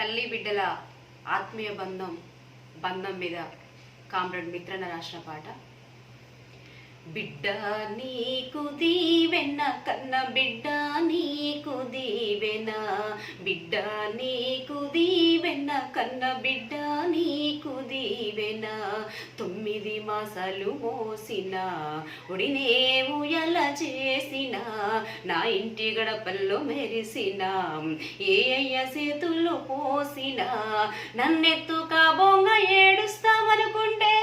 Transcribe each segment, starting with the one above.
తల్లి బిడ్డల ఆత్మీయ బంధం బంధం మీద కామ్రేడ్ మిత్రన రాసిన పాట. బిడ్డ నీకు దీవెన కన్న బిడ్డ నీకు దీవెన. బిడ్డ నీకు దీవెన కన్న బిడ్డ నీ మాసాలు మోసిన ఉడినే ఉయల చేసిన నా ఇంటి గడపల్లో మెరిసిన ఏ అయ్య చేతుల్లో పోసిన నన్నెత్తు కాబోంగ ఏడుస్తామనుకుంటే.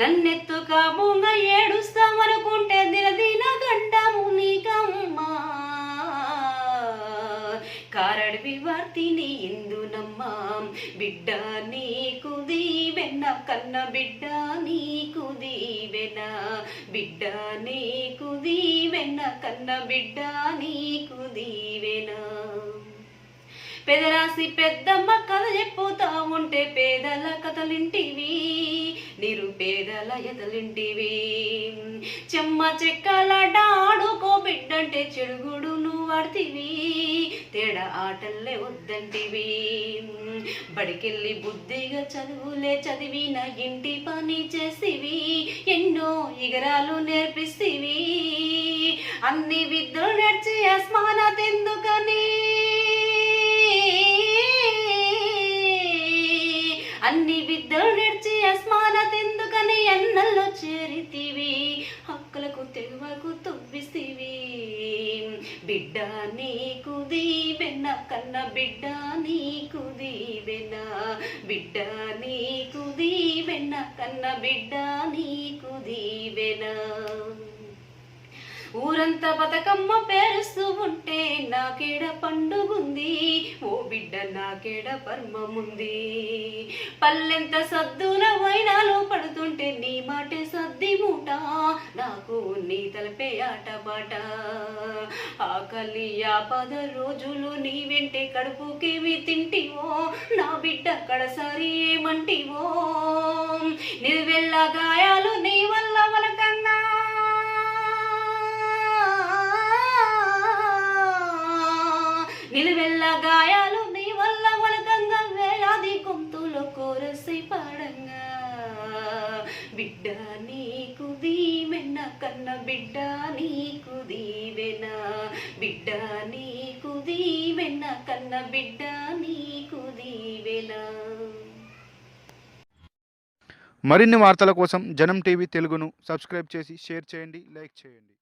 నన్నెత్తు కాబోంగ ఏడుస్తామనుకుంటే. కారడివి వార్తిని ఇందునమ్మా బిడ్డ నీకు దీవెన కన్న బిడ్డ నీకు దీవెన. బిడ్డ నీకు దీవెన కన్న బిడ్డ నీకు దీవెన. పెదరాసి పెద్దమ్మ కథ చెప్పుతా ఉంటే పేదల కథలింటివి నిరుపేదల ఎదలింటివి. చెమ్మ చెక్కల డాడుకో బిడ్డంటే చెడుగుడు నువ్వు వాడితివి తేడా ఆటల్లే వద్దంటివి. బడికెళ్ళి బుద్ధిగా చదువులే చదివిన ఇంటి పని చేసివి. ఎన్నో ఇగరాలు నేర్పిస్తివి అన్ని విద్యలు నేర్చి అస్మానత్ ఎందుకని అన్ని విద్యలు నేర్చి అస్మానత్ ఎందుకని ఎన్నల్లో చేరితివి. హక్కులకు తెగువకు తువ్విస్తివి బిడ్డ నీకు దీవెన కన్న బిడ్డ నీకు దీవెన. బిడ్డ నీకు దీవెన కన్న బిడ్డ నీకు దీవెన. ఊరంతా బతకమ్మ పేరుస్తూ ఉంటే నాకేడ పండుగుంది? ఓ బిడ్డ నాకేడ పర్మముంది? పల్లెంత సద్దుల వైనాలు పడుతుంటే నీ మాటే సద్ది మూట నాకు నీ తలపే ఆటపాట ఆకలి పద రోజులు నీ వెంటే కడుపుకేమి తింటివో? నా బిడ్డ కడసారి ఏమంటివో? నిలువెల్ల గాయాలు నీ వల్ల వలకన్నా. నిలువెల్ల గాయాలు నీ వల్ల వలకంగా వేలాది గొంతులో కోరసి పాడంగా. బిడ్డ నీ కన్న బిడ్డ నీకు దీవెన. బిడ్డ నీకు దీవెన కన్న బిడ్డ నీకు దీవెన. మరిన్ని వార్తల కోసం జనం టీవీ తెలుగును సబ్స్క్రైబ్ చేసి షేర్ చేయండి లైక్ చేయండి.